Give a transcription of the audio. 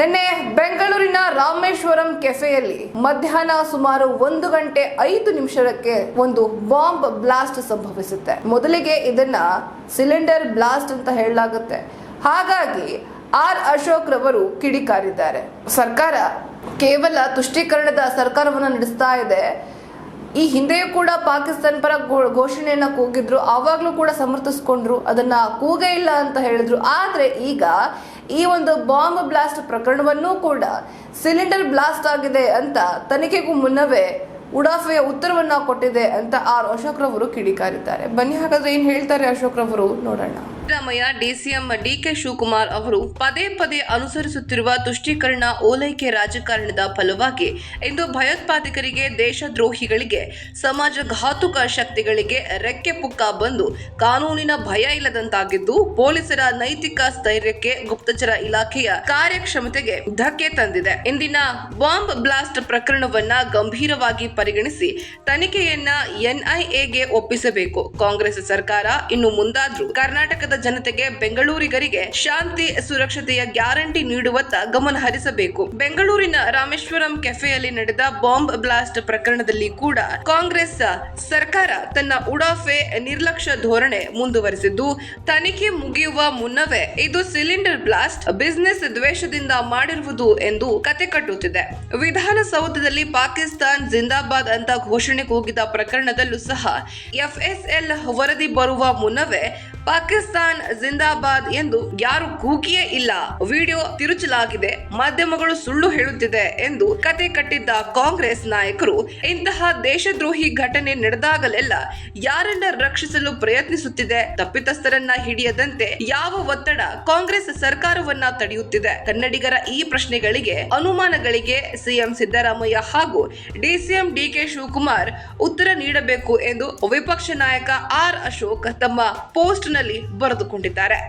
ನಿನ್ನೆ ಬೆಂಗಳೂರಿನ ರಾಮೇಶ್ವರಂ ಕೆಫೆಯಲ್ಲಿ ಮಧ್ಯಾಹ್ನ ಸುಮಾರು ಒಂದು ಗಂಟೆ ಐದು ನಿಮಿಷಕ್ಕೆ ಒಂದು ಬಾಂಬ್ ಬ್ಲಾಸ್ಟ್ ಸಂಭವಿಸುತ್ತೆ. ಮೊದಲಿಗೆ ಇದನ್ನ ಸಿಲಿಂಡರ್ ಬ್ಲಾಸ್ಟ್ ಅಂತ ಹೇಳಲಾಗುತ್ತೆ. ಹಾಗಾಗಿ ಆರ್ ಅಶೋಕ್ ರವರು ಕಿಡಿಕಾರಿದ್ದಾರೆ. ಸರ್ಕಾರ ಕೇವಲ ತುಷ್ಟೀಕರಣದ ಸರ್ಕಾರವನ್ನು ನಡೆಸ್ತಾ ಇದೆ. ಈ ಹಿಂದೆಯೂ ಕೂಡ ಪಾಕಿಸ್ತಾನ ಪರ ಘೋಷಣೆಯನ್ನು ಕೂಗಿದ್ರು, ಆವಾಗ್ಲೂ ಕೂಡ ಸಮರ್ಥಿಸ್ಕೊಂಡ್ರು, ಅದನ್ನ ಕೂಗೇ ಇಲ್ಲ ಅಂತ ಹೇಳಿದ್ರು. ಆದ್ರೆ ಈಗ ಈ ಒಂದು ಬಾಂಬ್ ಬ್ಲಾಸ್ಟ್ ಪ್ರಕರಣವನ್ನೂ ಕೂಡ ಸಿಲಿಂಡರ್ ಬ್ಲಾಸ್ಟ್ ಆಗಿದೆ ಅಂತ ತನಿಖೆಗೂ ಮುನ್ನವೇ ಉಡಾಫೆಯ ಉತ್ತರವನ್ನ ಕೊಟ್ಟಿದೆ ಅಂತ ಆರ್ ಅಶೋಕ್ ರವರು ಕಿಡಿಕಾರಿದ್ದಾರೆ. ಬನ್ನಿ ಹಾಗಾದ್ರೆ ಏನ್ ಹೇಳ್ತಾರೆ ಅಶೋಕ್ ರವರು ನೋಡೋಣ. ಸಿದ್ದರಾಮಯ್ಯ, ಡಿಸಿಎಂ ಡಿಕೆ ಶಿವಕುಮಾರ್ ಅವರು ಪದೇ ಪದೇ ಅನುಸರಿಸುತ್ತಿರುವ ತುಷ್ಟೀಕರಣ ಓಲೈಕೆ ರಾಜಕಾರಣದ ಫಲವಾಗಿ ಇಂದು ಭಯೋತ್ಪಾದಕರಿಗೆ ದೇಶದ್ರೋಹಿಗಳಿಗೆ, ಸಮಾಜ ಘಾತುಕ ಶಕ್ತಿಗಳಿಗೆ ರೆಕ್ಕೆ ಪುಕ್ಕ ಬಂದು ಕಾನೂನಿನ ಭಯ ಇಲ್ಲದಂತಾಗಿದ್ದು ಪೊಲೀಸರ ನೈತಿಕ ಸ್ಥೈರ್ಯಕ್ಕೆ ಗುಪ್ತಚರ ಇಲಾಖೆಯ ಕಾರ್ಯಕ್ಷಮತೆಗೆ ಧಕ್ಕೆ ತಂದಿದೆ. ಇಂದಿನ ಬಾಂಬ್ ಬ್ಲಾಸ್ಟ್ ಪ್ರಕರಣವನ್ನ ಗಂಭೀರವಾಗಿ ಪರಿಗಣಿಸಿ ತನಿಖೆಯನ್ನ ಎನ್ಐಎಗೆ ಒಪ್ಪಿಸಬೇಕು. ಕಾಂಗ್ರೆಸ್ ಸರ್ಕಾರ ಇನ್ನು ಮುಂದಾದ್ರೂ ಕರ್ನಾಟಕದ ಜನತೆಗೆ ಬೆಂಗಳೂರಿಗರಿಗೆ ಶಾಂತಿ, ಸುರಕ್ಷತೆಯ ಗ್ಯಾರಂಟಿ ನೀಡುವತ್ತ ಗಮನ ಹರಿಸಬೇಕು. ಬೆಂಗಳೂರಿನ ರಾಮೇಶ್ವರಂ ಕೆಫೆಯಲ್ಲಿ ನಡೆದ ಬಾಂಬ್ ಬ್ಲಾಸ್ಟ್ ಪ್ರಕರಣದಲ್ಲಿ ಕೂಡ ಕಾಂಗ್ರೆಸ್ ಸರ್ಕಾರ ತನ್ನ ಉಡಾಫೆ ನಿರ್ಲಕ್ಷ್ಯ ಧೋರಣೆ ಮುಂದುವರೆಸಿದ್ದು, ತನಿಖೆ ಮುಗಿಯುವ ಮುನ್ನವೇ ಇದು ಸಿಲಿಂಡರ್ ಬ್ಲಾಸ್ಟ್ ಬಿಸಿನೆಸ್ ದ್ವೇಷದಿಂದ ಮಾಡಿರುವುದು ಎಂದು ಕತೆ ಕಟ್ಟುತ್ತಿದೆ. ವಿಧಾನಸೌಧದಲ್ಲಿ ಪಾಕಿಸ್ತಾನ್ ಜಿಂದಾಬಾದ್ ಅಂತ ಘೋಷಣೆ ಕೂಗಿದ ಪ್ರಕರಣದಲ್ಲೂ ಸಹ ಎಫ್ಎಸ್ಎಲ್ ವರದಿ ಬರುವ ಮುನ್ನವೇ ಪಾಕಿಸ್ತಾನ್ ಜಿಂದಾಬಾದ್ ಎಂದು ಯಾರು ಕೂಗಿಯೇ ಇಲ್ಲ. ವಿಡಿಯೋ ತಿರುಚಲಾಗಿದೆ. ಮಾಧ್ಯಮಗಳು ಸುಳ್ಳು ಹೇಳುತ್ತಿದೆ ಎಂದು ಕತೆ ಕಟ್ಟಿದ್ದ ಕಾಂಗ್ರೆಸ್ ನಾಯಕರು, ಇಂತಹ ದೇಶದ್ರೋಹಿ ಘಟನೆ ನಡೆದಾಗಲೆಲ್ಲ ಯಾರನ್ನ ರಕ್ಷಿಸಲು ಪ್ರಯತ್ನಿಸುತ್ತಿದೆ? ತಪ್ಪಿತಸ್ಥರನ್ನ ಹಿಡಿಯದಂತೆ ಯಾವ ಒತ್ತಡ ಕಾಂಗ್ರೆಸ್ ಸರ್ಕಾರವನ್ನ ತಡೆಯುತ್ತಿದೆ? ಕನ್ನಡಿಗರ ಈ ಪ್ರಶ್ನೆಗಳಿಗೆ ಅನುಮಾನಗಳಿಗೆ ಸಿಎಂ ಸಿದ್ದರಾಮಯ್ಯ ಹಾಗೂ ಡಿಸಿಎಂ ಡಿಕೆ ಶಿವಕುಮಾರ್ ಉತ್ತರ ನೀಡಬೇಕು ಎಂದು ವಿಪಕ್ಷ ನಾಯಕ ಆರ್ ಅಶೋಕ್ ತಮ್ಮ ಪೋಸ್ಟ್ ನಲ್ಲಿ ಬರೆದುಕೊಂಡಿದ್ದಾರೆ.